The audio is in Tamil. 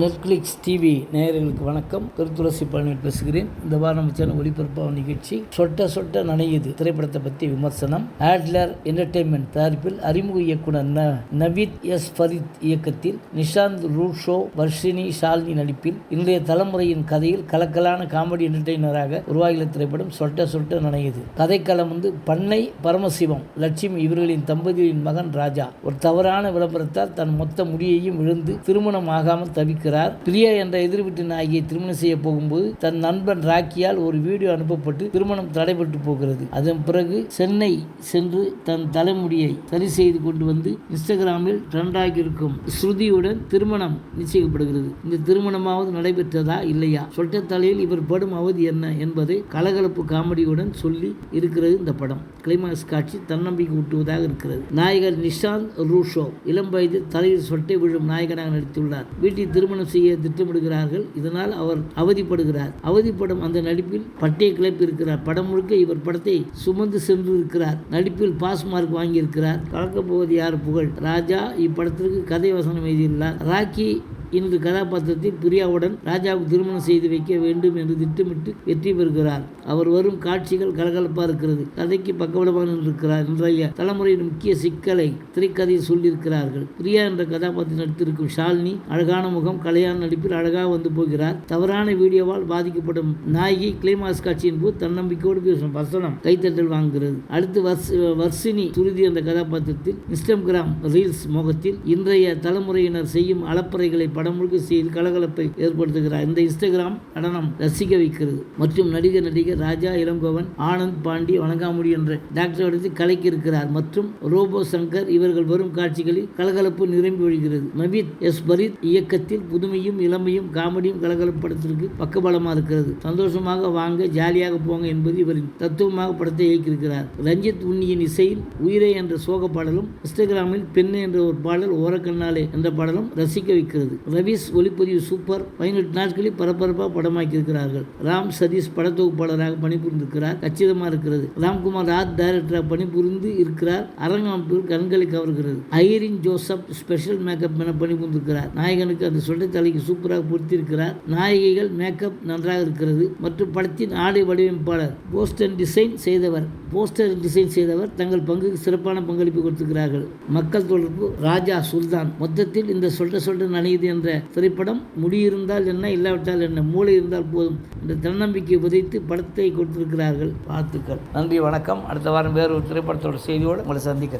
நெட்ஃப்ளிக்ஸ் டிவி நேயர்களுக்கு வணக்கம். திருத்துளசி பழனி பேசுகிறேன். இந்த வாரம் நம்ம சேனல் நிகழ்ச்சி சொட்ட சொட்ட நனையுது திரைப்படத்தை பற்றி விமர்சனம். ஆட்லர் என்டர்டெயின்மெண்ட் தயாரிப்பில் அறிமுக இயக்குனர் ந நவீத் எஸ் ஃபரித் இயக்கத்தில் நிஷாந்த் ரூஷோ வர்ஷினி ஷாலினி நடிப்பில் இன்றைய தலைமுறையின் கதையில் கலக்கலான காமெடி என்டர்டெய்னராக உருவாகியுள்ள திரைப்படம் சொட்ட சொட்ட நனையுது கதைக்களம் வந்து பண்ணை பரமசிவம் லட்சுமி இவர்களின் தம்பதியின் மகன் ராஜா. ஒரு தவறான விளம்பரத்தால் தன் மொத்த முடியையும் இழந்து திருமணம் ஆகாமல் இருக்கிறார். பிரியா என்ற எதிர்வீட்டு நாயகியை திருமணம் செய்ய போகும்போது தன் நண்பன் ராக்கியால் ஒரு வீடியோ அனுப்பப்பட்டு திருமணம் தடைபட்டு போகிறது. அதன் பிறகு சென்னை சென்று தன் தலைமுடியை சரி செய்து கொண்டு வந்து இன்ஸ்டாகிராமில் ட்ரெண்டாகி இருக்கும் ஸ்ருதியுடன் திருமணம் நிச்சயிக்கப்படுகிறது. இந்த திருமணமாவது நடைபெற்றதா இல்லையா? சொட்ட தலையில் இவர் படும் அவதி என்ன என்பதை கலகலப்பு காமெடியுடன் சொல்லி இருக்கிறது இந்த படம். கிளைமாக்ஸ் காட்சி தன்னம்பிக்கை ஊட்டுவதாக இருக்கிறது. நாயகர் நிஷாந்த் ரூஷோ இளம் வயதில் தலையில் சொட்டை விழும் நாயகனாக நடித்துள்ளார். வீட்டில் திருமணம் செய்ய திட்டமிடுகிறார்கள் இதனால் அவர் அவதிப்படுகிறார். அவதிப்படும் அந்த நடிப்பில் பட்டை கிளப்பி இருக்கிறார் படம் முழுக்க இவர் படத்தை சுமந்து சென்று இருக்கிறார் நடிப்பில் பாஸ் மார்க் வாங்கியிருக்கிறார். கலக்கப் போவது யார்? புகழ். ராஜா இப்படத்திற்கு கதை வசனம் எழுதியுள்ளார். ராக்கி இன்று கதாபாத்திரத்தை பிரியாவுடன் ராஜாவுக்கு திருமணம் செய்து வைக்க வேண்டும் என்று திட்டமிட்டு வெற்றி பெறுகிறார். அவர் வரும் காட்சிகள் கலகலப்பாக இருக்கிறது. கதைக்கு பக்கபலமாக இருக்கிறார் இன்றைய தலைமுறையின் முக்கிய சிக்கலை திரைக்கதையில் சொல்லியிருக்கிறார்கள். பிரியா என்ற கதாபாத்திரம் நடித்திருக்கும் ஷாலினி அழகான முகம் கலையான நடிப்பில் அழகாக வந்து போகிறார். தவறான வீடியோவால் பாதிக்கப்படும் நாயகி கிளைமாஸ் காட்சியின் போது தன்னம்பிக்கையோடு பேசும் வசனம் கைத்தட்டல் வாங்குகிறது. அடுத்து வர்ஷினி துருதி என்ற கதாபாத்திரத்தில் இன்ஸ்டாகிராம் ரீல்ஸ் முகத்தில் இன்றைய தலைமுறையினர் செய்யும் அலப்பறைகளை படம் முழுக்க செய்து கலகலப்பை ஏற்படுத்துகிறார். இந்த இன்ஸ்டாகிராம் நடனம் ரசிக்க வைக்கிறது. மற்றும் நடிகர் நடிகர் ராஜா இளங்கோவன் ஆனந்த் பாண்டி வணங்காமுடி என்ற டாக்டர் எடுத்து கலைக்கு இருக்கிறார். மற்றும் ரோபோ சங்கர் இவர்கள் வரும் காட்சிகளில் கலகலப்பு நிரம்பி வழிகிறது நவீத் எஸ். பரித் இயக்கத்தில் புதுமையும் இளமையும் காமெடியும் கலகலப்பு படத்திற்கு பக்கபலமாக இருக்கிறது. சந்தோஷமாக வாங்க ஜாலியாக போங்க என்பது இவரின் தத்துவமாக படத்தை இயக்கியிருக்கிறார். ரஞ்சித் உன்னியின் இசையில் உயிரே என்ற சோக பாடலும் இன்ஸ்டாகிராமில் பெண்ணு என்ற ஒரு பாடல் ஓரக்கண்ணாலே என்ற பாடலும் ரசிக்க வைக்கிறது. ரவிஸ் ஒளிப்பதிவு சூப்பர். பதினெட்டு நாட்களில் பரபரப்பாக படமாக்கியிருக்கிறார்கள். ராம் சதீஷ் படத்தொகுப்பாளராக பணிபுரிந்திருக்கிறார். கச்சிதமாக இருக்கிறது. ராம்குமார் ஆர்ட் டைரக்டராக பணிபுரிந்து இருக்கிறார். அரங்கமைப்பில் கண்களை கவர்கிறது. ஐரின் ஜோசப் ஸ்பெஷல் மேக்கப் என பணிபுரிந்திருக்கிறார். நாயகனுக்கு அந்த சொட்டை தலைக்கு சூப்பராக பொருத்திருக்கிறார் நாயகிகள் மேக்கப் நன்றாக இருக்கிறது. மற்றும் படத்தின் ஆடை வடிவமைப்பாளர் போஸ்டர் டிசைன் செய்தவர் போஸ்டர் டிசைன் செய்தவர் தங்கள் பங்குக்கு சிறப்பான பங்களிப்பு கொடுத்திருக்கிறார்கள். மக்கள் தொடர்பு ராஜா சுல்தான். மொத்தத்தில் இந்த சொல்ற சொல்ற நனையுது என்ற திரைப்படம் முடியிருந்தால் என்ன இல்லாவிட்டால் என்ன? மூளை இருந்தால் போதும் என்ற தன்னம்பிக்கை உதைத்து படத்தை கொடுத்திருக்கிறார்கள் வாழ்த்துக்கள். நன்றி வணக்கம். அடுத்த வாரம் வேறு ஒரு திரைப்படத்தோட செய்தியோடு உங்களை சந்திக்கிறேன்.